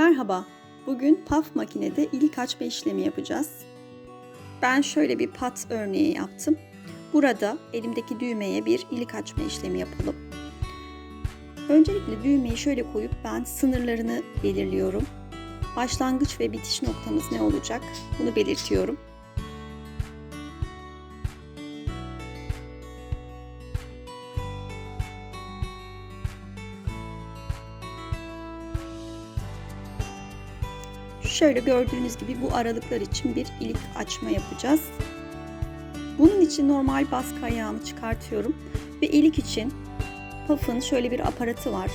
Merhaba, bugün paf makinede ilik açma işlemi yapacağız. Ben şöyle bir pat örneği yaptım. Burada elimdeki düğmeye bir ilik açma işlemi yapalım. Öncelikle düğmeyi şöyle koyup ben sınırlarını belirliyorum. Başlangıç ve bitiş noktamız ne olacak bunu belirtiyorum. Şöyle gördüğünüz gibi bu aralıklar için bir ilik açma yapacağız. Bunun için normal baskı ayağını çıkartıyorum ve ilik için pafın şöyle bir aparatı var.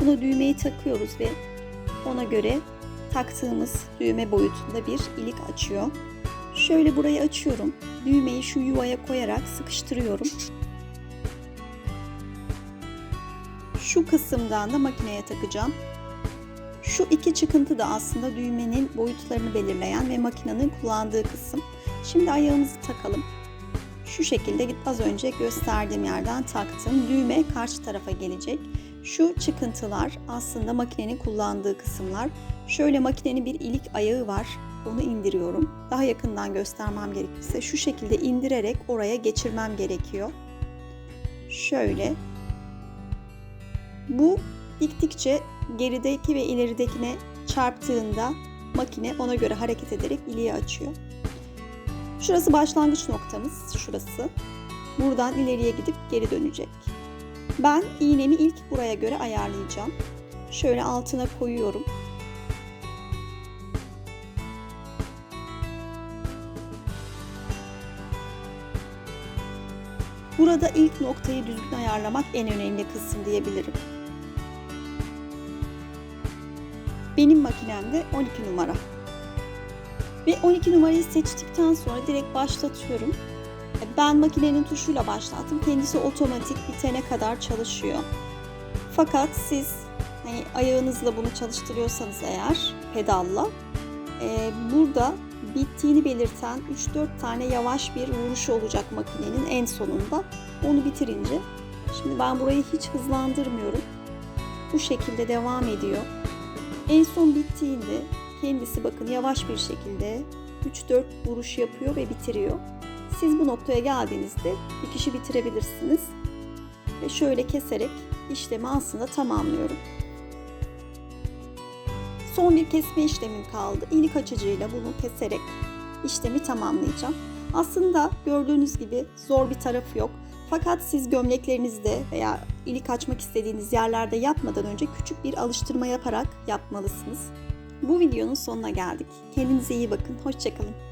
Buna düğmeyi takıyoruz ve ona göre taktığımız düğme boyutunda bir ilik açıyor. Şöyle burayı açıyorum. Düğmeyi şu yuvaya koyarak sıkıştırıyorum. Şu kısımdan da makineye takacağım. Şu iki çıkıntı da aslında düğmenin boyutlarını belirleyen ve makinenin kullandığı kısım. Şimdi ayağımızı takalım. Şu şekilde az önce gösterdiğim yerden taktım. Düğme karşı tarafa gelecek. Şu çıkıntılar aslında makinenin kullandığı kısımlar. Şöyle makinenin bir ilik ayağı var. Onu indiriyorum. Daha yakından göstermem gerekirse şu şekilde indirerek oraya geçirmem gerekiyor. Şöyle. Bu diktikçe gerideki ve ileridekine çarptığında makine ona göre hareket ederek iliği açıyor. Şurası başlangıç noktamız, şurası. Buradan ileriye gidip geri dönecek. Ben iğnemi ilk buraya göre ayarlayacağım. Şöyle altına koyuyorum. Burada ilk noktayı düzgün ayarlamak en önemli kısım diyebilirim. Benim makinemde 12 numara. Ve 12 numarayı seçtikten sonra direkt başlatıyorum. Ben makinenin tuşuyla başlattım. Kendisi otomatik bitene kadar çalışıyor. Fakat siz hani ayağınızla bunu çalıştırıyorsanız eğer pedalla e, burada bittiğini belirten 3-4 tane yavaş bir vuruş olacak makinenin en sonunda. Onu bitirince şimdi ben burayı hiç hızlandırmıyorum. Bu şekilde devam ediyor. En son bittiğinde kendisi bakın yavaş bir şekilde 3-4 vuruş yapıyor ve bitiriyor. Siz bu noktaya geldiğinizde bir kişi bitirebilirsiniz. Ve şöyle keserek işlemi aslında tamamlıyorum. Son bir kesme işlemim kaldı. İlik açıcıyla bunu keserek işlemi tamamlayacağım. Aslında gördüğünüz gibi zor bir tarafı yok. Fakat siz gömleklerinizde veya ilik açmak istediğiniz yerlerde yapmadan önce küçük bir alıştırma yaparak yapmalısınız. Bu videonun sonuna geldik. Kendinize iyi bakın. Hoşçakalın.